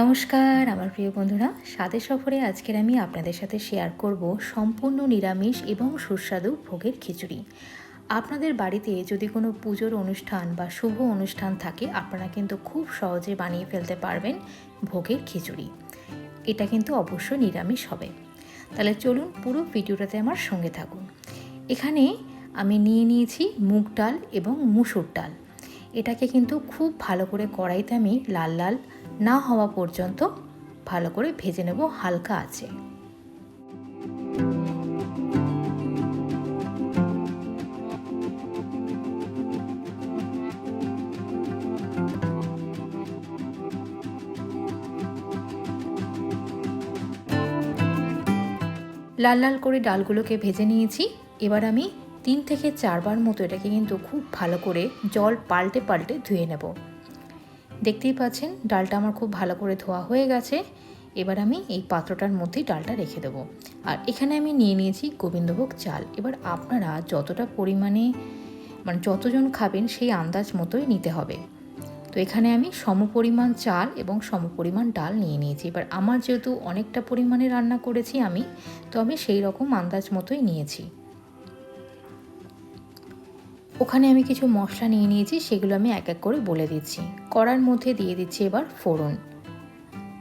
নমস্কার, আমার প্রিয় বন্ধুরা। স্বাদের সফরে আজকের আমি আপনাদের সাথে শেয়ার করব সম্পূর্ণ নিরামিষ এবং সুস্বাদু ভোগের খিচুড়ি। আপনাদের বাড়িতে যদি কোনো পুজোর অনুষ্ঠান বা শুভ অনুষ্ঠান থাকে, আপনারা কিন্তু খুব সহজে বানিয়ে ফেলতে পারবেন ভোগের খিচুড়ি। এটা কিন্তু অবশ্যই নিরামিষ হবে। তাহলে চলুন পুরো ভিডিওটাতে আমার সঙ্গে থাকুন। এখানে আমি নিয়ে নিয়েছি মুগ ডাল এবং মুসুর ডাল। এটাকে কিন্তু খুব ভালো করে কড়াইতে আমি লাল লাল না হওয়া পর্যন্ত ভালো করে ভেজে নেব হালকা আছে। লাল লাল করে ডালগুলোকে ভেজে নিয়েছি। এবার আমি তিন থেকে চারবার মতো এটাকে কিন্তু খুব ভালো করে জল পাল্টে পাল্টে ধুয়ে নেব। দেখতেই পাচ্ছেন, ডালটা আমার খুব ভালো করে ধোয়া হয়ে গেছে। এবার আমি এই পাত্রটার মধ্যেই ডালটা রেখে দেবো। আর এখানে আমি নিয়ে নিয়েছি গোবিন্দভোগ চাল। এবার আপনারা যতটা পরিমাণে মানে যতজন খাবেন সেই আন্দাজ মতোই নিতে হবে। তো এখানে আমি সমপরিমাণ চাল এবং সমপরিমাণ ডাল নিয়ে নিয়েছি। এবার আমার যেহেতু অনেকটা পরিমাণে রান্না করেছি আমি, তো আমি সেই রকম আন্দাজ মতোই নিয়েছি। ওখানে আমি কিছু মশলা নিয়ে নিয়েছি, সেগুলো আমি এক এক করে বলে দিচ্ছি। কড়ার মধ্যে দিয়ে দিচ্ছি এবার ফোড়ন।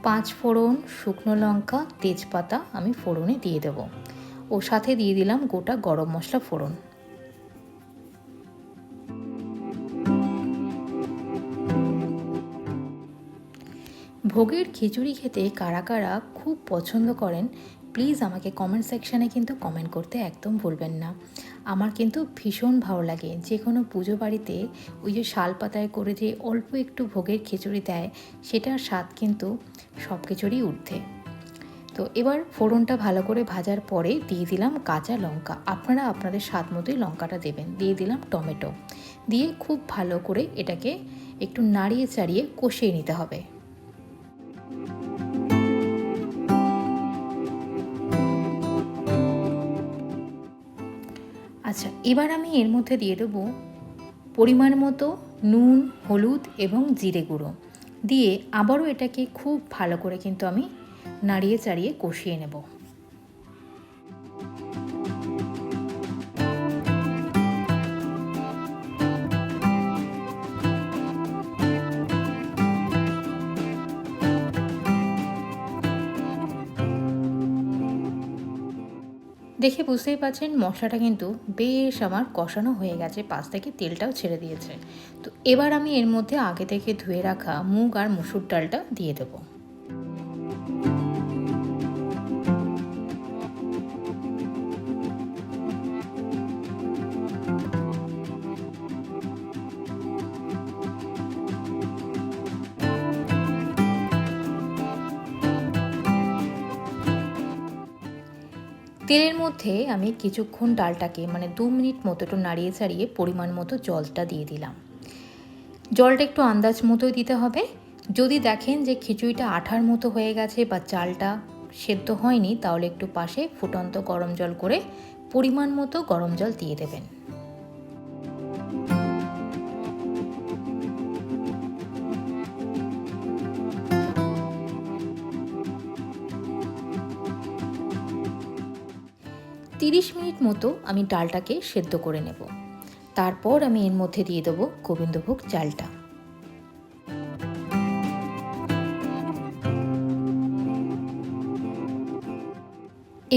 পাঁচ ফোড়ন, শুকনো লঙ্কা, তেজপাতা আমি ফোড়নে দিয়ে দেব। ও সাথে দিয়ে দিলাম গোটা গরম মশলা ফোড়ন। ভোগের খিচুড়ি খেতে কারা কারা খুব পছন্দ করেন, প্লিজ আমাকে কমেন্ট সেকশানে কিন্তু কমেন্ট করতে একদম ভুলবেন না। আমার কিন্তু ভীষণ ভালো লাগে। যে কোনো পুজো বাড়িতে ওই যে শাল পাতায় করে যে অল্প একটু ভোগের খিচুড়ি দেয়, সেটার স্বাদ কিন্তু সব কিছুরই ঊর্ধ্বে। তো এবার ফোড়নটা ভালো করে ভাজার পরে দিয়ে দিলাম কাঁচা লঙ্কা। আপনারা আপনাদের স্বাদ মতোই লঙ্কাটা দেবেন। দিয়ে দিলাম টমেটো। দিয়ে খুব ভালো করে এটাকে একটু নাড়িয়ে চাড়িয়ে কষিয়ে নিতে হবে। আচ্ছা এবার আমি এর মধ্যে দিয়ে দেবো পরিমাণ মতো নুন, হলুদ এবং জিরে গুঁড়ো। দিয়ে আবারও এটাকে খুব ভালো করে কিন্তু আমি নাড়িয়ে চাড়িয়ে কষিয়ে নেব। দেখে বুঝতেই পারছেন, মশলাটা কিন্তু বেশ আমার কষানো হয়ে গেছে, পাশ থেকে তেলটাও ছেড়ে দিয়েছে। তো এবার আমি এর মধ্যে আগে থেকে ধুয়ে রাখা মুগ আর মুসুর ডালটা দিয়ে দেবো। তেলের মধ্যে আমি কিছুক্ষণ ডালটাকে মানে দু মিনিট মতো একটু নাড়িয়ে ছাড়িয়ে পরিমাণ মতো জলটা দিয়ে দিলাম। জলটা একটু আন্দাজ মতোই দিতে হবে। যদি দেখেন যে খিচুড়িটা আঠার মতো হয়ে গেছে বা চালটা সেদ্ধ হয়নি, তাহলে একটু পাশে ফুটন্ত গরম জল করে পরিমাণ মতো গরম জল দিয়ে দেবেন। তিরিশ মিনিট মতো আমি ডালটাকে সেদ্ধ করে নেব। তারপর আমি এর মধ্যে দিয়ে দেবো গোবিন্দভোগ চালটা।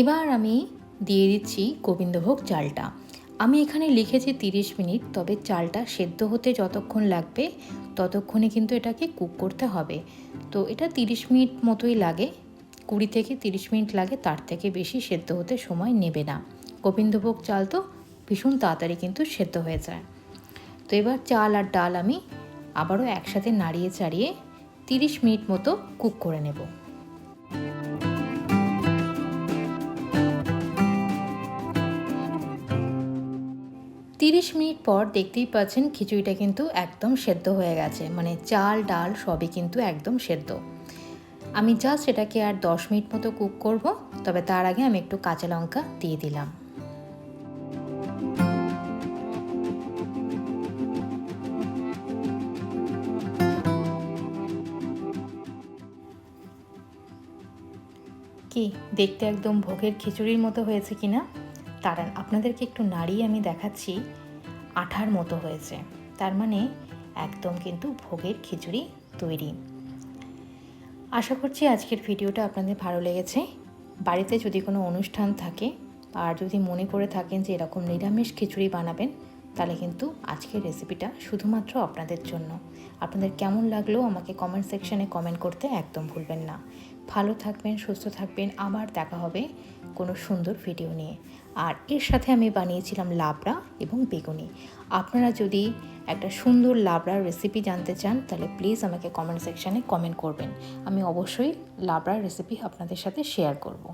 এবার আমি দিয়ে দিচ্ছি গোবিন্দভোগ চালটা। আমি এখানে লিখেছি তিরিশ মিনিট, তবে চালটা সেদ্ধ হতে যতক্ষণ লাগবে ততক্ষণে কিন্তু এটাকে কুক করতে হবে। তো এটা তিরিশ মিনিট মতোই লাগে। কুড়ি থেকে তিরিশ মিনিট লাগে, তার থেকে বেশি সেদ্ধ হতে সময় নেবে না। গোবিন্দভোগ চাল তো ভীষণ তাড়াতাড়ি কিন্তু সেদ্ধ হয়ে যায়। তো এবার চাল আর ডাল আমি আবারও একসাথে নাড়িয়ে চাড়িয়ে তিরিশ মিনিট মতো কুক করে নেব। তিরিশ মিনিট পর দেখতেই পাচ্ছেন খিচুড়িটা কিন্তু একদম সেদ্ধ হয়ে গেছে। মানে চাল, ডাল সবই কিন্তু একদম সেদ্ধ। আমি জাস্ট এটাকে আর দশ মিনিট মতো কুক করব, তবে তার আগে আমি একটু কাঁচা লঙ্কা দিয়ে দিলাম। কি, দেখতে একদম ভোগের খিচুড়ির মতো হয়েছে কি না দাঁড়ান, আপনাদেরকে একটু নাড়িয়ে আমি দেখাচ্ছি। আঠার মতো হয়েছে। তার মানে একদম কিন্তু ভোগের খিচুড়ি তৈরি। আশা করছি আজকের ভিডিওটা আপনাদের ভালো লেগেছে। বাড়িতে যদি কোনো অনুষ্ঠান থাকে আর যদি মনে করে থাকেন যে এরকম নিরামিষ খিচুড়ি বানাবেন, তাহলে কিন্তু আজকের রেসিপিটা শুধুমাত্র আপনাদের জন্য। আপনাদের কেমন লাগল আমাকে কমেন্ট সেকশনে কমেন্ট করতে একদম ভুলবেন না। ভালো থাকবেন, সুস্থ থাকবেন। আবার দেখা হবে কোনো সুন্দর ভিডিও নিয়ে। আর এর সাথে আমি বানিয়েছিলাম লাবড়া এবং বেগুনি। আপনারা যদি একটা সুন্দর লাবড়ার রেসিপি জানতে চান, তাহলে প্লিজ আমাকে কমেন্ট সেকশানে কমেন্ট করবেন। আমি অবশ্যই লাবড়ার রেসিপি আপনাদের সাথে শেয়ার করব।